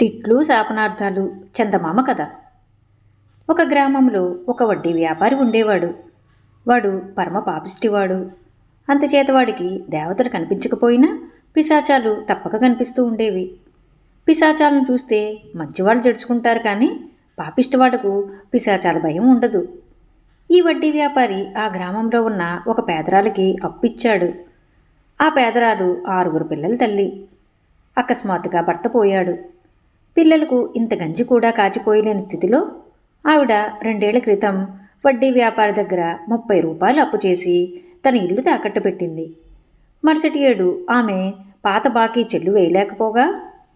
తిట్లు శాపనార్థాలు చందమామ కథ ఒక గ్రామంలో ఒక వడ్డీ వ్యాపారి ఉండేవాడు. వాడు పరమ పాపిష్టివాడు. అంతచేత వాడికి దేవతలు కనిపించకపోయినా పిశాచాలు తప్పక కనిపిస్తూ ఉండేవి. పిశాచాలను చూస్తే మంచివాళ్ళు జడుచుకుంటారు కానీ పాపిష్టివాడకు పిశాచాల భయం ఉండదు. ఈ వడ్డీ వ్యాపారి ఆ గ్రామంలో ఉన్న ఒక పేదరాలికి అప్పిచ్చాడు. ఆ పేదరాలు ఆరుగురు పిల్లల తల్లి. అకస్మాత్తుగా భర్త పోయాడు. పిల్లలకు ఇంత గంజి కూడా కాచిపోయలేని స్థితిలో ఆవిడ రెండేళ్ళ క్రితం వడ్డీ వ్యాపారి దగ్గర ముప్పై రూపాయలు అప్పు చేసి తన ఇల్లు తాకట్టు పెట్టింది. మరుసటి ఏడు ఆమె పాత బాకీ చెల్లు వేయలేకపోగా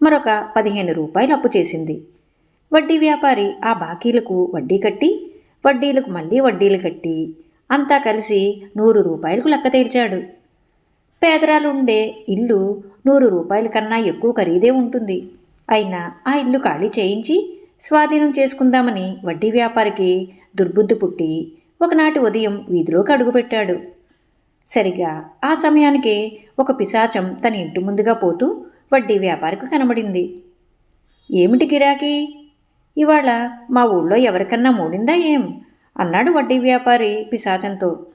మరొక పదిహేను రూపాయలు అప్పు చేసింది. వడ్డీ వ్యాపారి ఆ బాకీలకు వడ్డీ కట్టి వడ్డీలకు మళ్ళీ వడ్డీలు కట్టి అంతా కలిసి నూరు రూపాయలకు లెక్క తేల్చాడు. పేదరాలు ఉండే ఇల్లు నూరు రూపాయల కన్నా ఎక్కువ ఖరీదే ఉంటుంది. అయినా ఆ ఇల్లు ఖాళీ చేయించి స్వాధీనం చేసుకుందామని వడ్డీ వ్యాపారికి దుర్బుద్ధి పుట్టి ఒకనాటి ఉదయం వీధిలోకి అడుగుపెట్టాడు. సరిగా ఆ సమయానికి ఒక పిశాచం తన ఇంటి ముందుగా పోతూ వడ్డీ వ్యాపారికి కనబడింది. ఏమిటి గిరాకీ? ఇవాళ మా ఊళ్ళో ఎవరికన్నా మూడిందా ఏం? అన్నాడు వడ్డీ వ్యాపారి పిశాచంతో.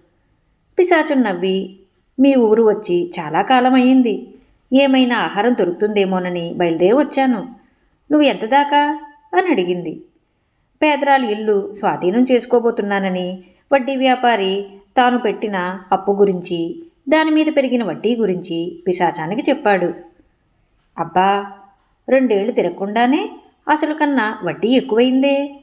పిశాచం నవ్వి మీ ఊరు వచ్చి చాలా కాలం అయ్యింది. ఏమైనా ఆహారం దొరుకుతుందేమోనని బయలుదేరి వచ్చాను. నువ్వు ఎంత దాకా అని అడిగింది. పేదరాలి ఇల్లు స్వాధీనం చేసుకోబోతున్నానని వడ్డీ వ్యాపారి తాను పెట్టిన అప్పు గురించి దాని మీద పెరిగిన వడ్డీ గురించి పిశాచానికి చెప్పాడు. అబ్బా రెండేళ్ళు తిరగకుండానే అసలు కన్నా వడ్డీ ఎక్కువైందే.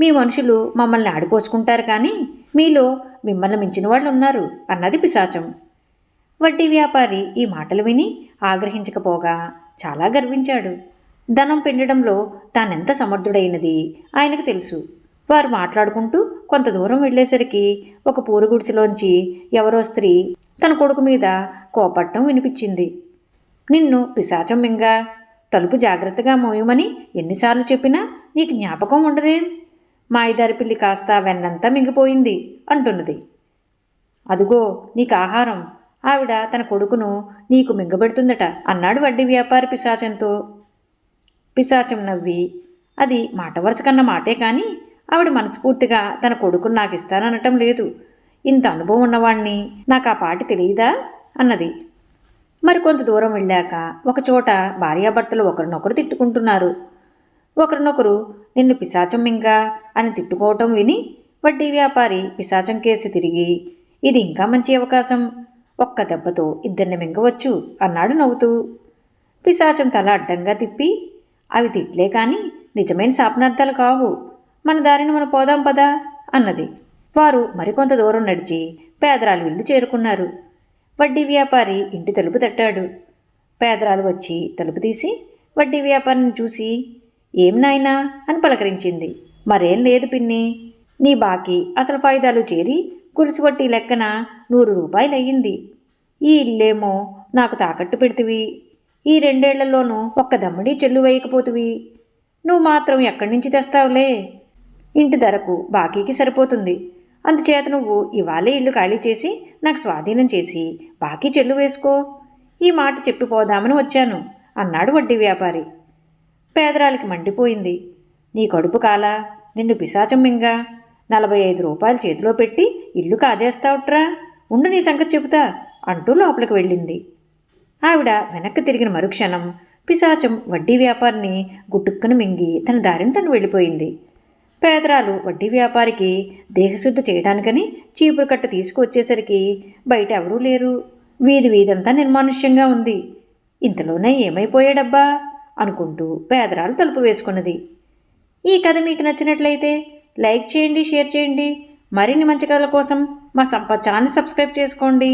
మీ మనుషులు మమ్మల్ని ఆడిపోసుకుంటారు కానీ మీలో మిమ్మల్ని మించిన వాళ్ళు ఉన్నారు అన్నది పిశాచం. వడ్డీ వ్యాపారి ఈ మాటలు విని ఆగ్రహించకపోగా చాలా గర్వించాడు. ధనం పిండడంలో తానెంత సమర్థుడైనది ఆయనకు తెలుసు. వారు మాట్లాడుకుంటూ కొంత దూరం వెళ్ళేసరికి ఒక పూరుగుడిసెలోంచి ఎవరో స్త్రీ తన కొడుకు మీద కోపట్టం వినిపించింది. నిన్ను పిశాచం మింగా తలుపు జాగ్రత్తగా మోయమని ఎన్నిసార్లు చెప్పినా నీకు జ్ఞాపకం ఉండదేం. మాయిదారి పిల్లి కాస్త వెన్నంతా మింగిపోయింది అంటున్నది. అదుగో నీకు ఆహారం. ఆవిడ తన కొడుకును నీకు మింగబెడుతుందట అన్నాడు వడ్డీ వ్యాపారి పిశాచంతో. పిశాచం నవ్వి అది మాట వరుస కన్న మాటే కానీ ఆవిడ మనస్ఫూర్తిగా తన కొడుకును నాకు ఇస్తాననటం లేదు. ఇంత అనుభవం ఉన్నవాణ్ణి నాకు ఆ పాటి తెలియదా? అన్నది. మరి కొంత దూరం వెళ్ళాక ఒకచోట భార్యాభర్తలు ఒకరినొకరు తిట్టుకుంటున్నారు. ఒకరినొకరు నిన్ను పిశాచం మింగా? అని తిట్టుకోవటం విని వడ్డీ వ్యాపారి పిశాచం కేసి తిరిగి ఇది ఇంకా మంచి అవకాశం. ఒక్క దెబ్బతో ఇద్దరిని మింగవచ్చు అన్నాడు నవ్వుతూ. పిశాచం తల అడ్డంగా తిప్పి అవి తిట్లే కానీ నిజమైన శాపనార్థాలు కావు. మన దారిని మనం పోదాం పదా అన్నది. వారు మరికొంత దూరం నడిచి పేదరాలు ఇల్లు చేరుకున్నారు. వడ్డీ వ్యాపారి ఇంటి తలుపు తట్టాడు. పేదరాలు వచ్చి తలుపు తీసి వడ్డీ వ్యాపారిని చూసి ఏం నాయనా? అని పలకరించింది. మరేం లేదు పిన్ని. నీ బాకీ అసలు ఫాయిదాలు చేరి గులుసు లెక్కన నూరు రూపాయలు అయ్యింది ఈ ఇల్లేమో నాకు తాకట్టు పెడితివి. ఈ రెండేళ్ళలోనూ ఒక్క దమ్ముడి చెల్లు వేయకపోతివి. నువ్వు మాత్రం ఎక్కడి నుంచి తెస్తావులే? ఇంటి ధరకు బాకీకి సరిపోతుంది. అందుచేత నువ్వు ఇవాళే ఇల్లు ఖాళీ చేసి నాకు స్వాధీనం చేసి బాకీ చెల్లు వేసుకో. ఈ మాట చెప్పిపోదామని వచ్చాను అన్నాడు వడ్డీ వ్యాపారి. పేదరాలికి మండిపోయింది. నీ కడుపు కాలా? నిన్ను పిశాచం మింగా. నలభై ఐదు రూపాయలు చేతిలో పెట్టి ఇల్లు కాజేస్తావుట్రా. ఉండు నీ సంగతి చెబుతా అంటూ లోపలికి వెళ్ళింది. ఆవిడ వెనక్కి తిరిగిన మరుక్షణం పిశాచం వడ్డీ వ్యాపారిని గుట్టుక్కును మింగి తన దారిని తను వెళ్ళిపోయింది. పేదరాలు వడ్డీ వ్యాపారికి దేహశుద్ధి చేయడానికని చీపురు కట్ట తీసుకువచ్చేసరికి బయట ఎవరూ లేరు. వీధి వీధంతా నిర్మానుష్యంగా ఉంది. ఇంతలోనే ఏమైపోయాడబ్బా? అనుకుంటూ పేదరాలు తలుపు వేసుకున్నది. ఈ కథ మీకు నచ్చినట్లయితే లైక్ చేయండి షేర్ చేయండి. మరిన్ని మంచి కథల కోసం మా సంప ఛానల్ సబ్స్క్రైబ్ చేసుకోండి.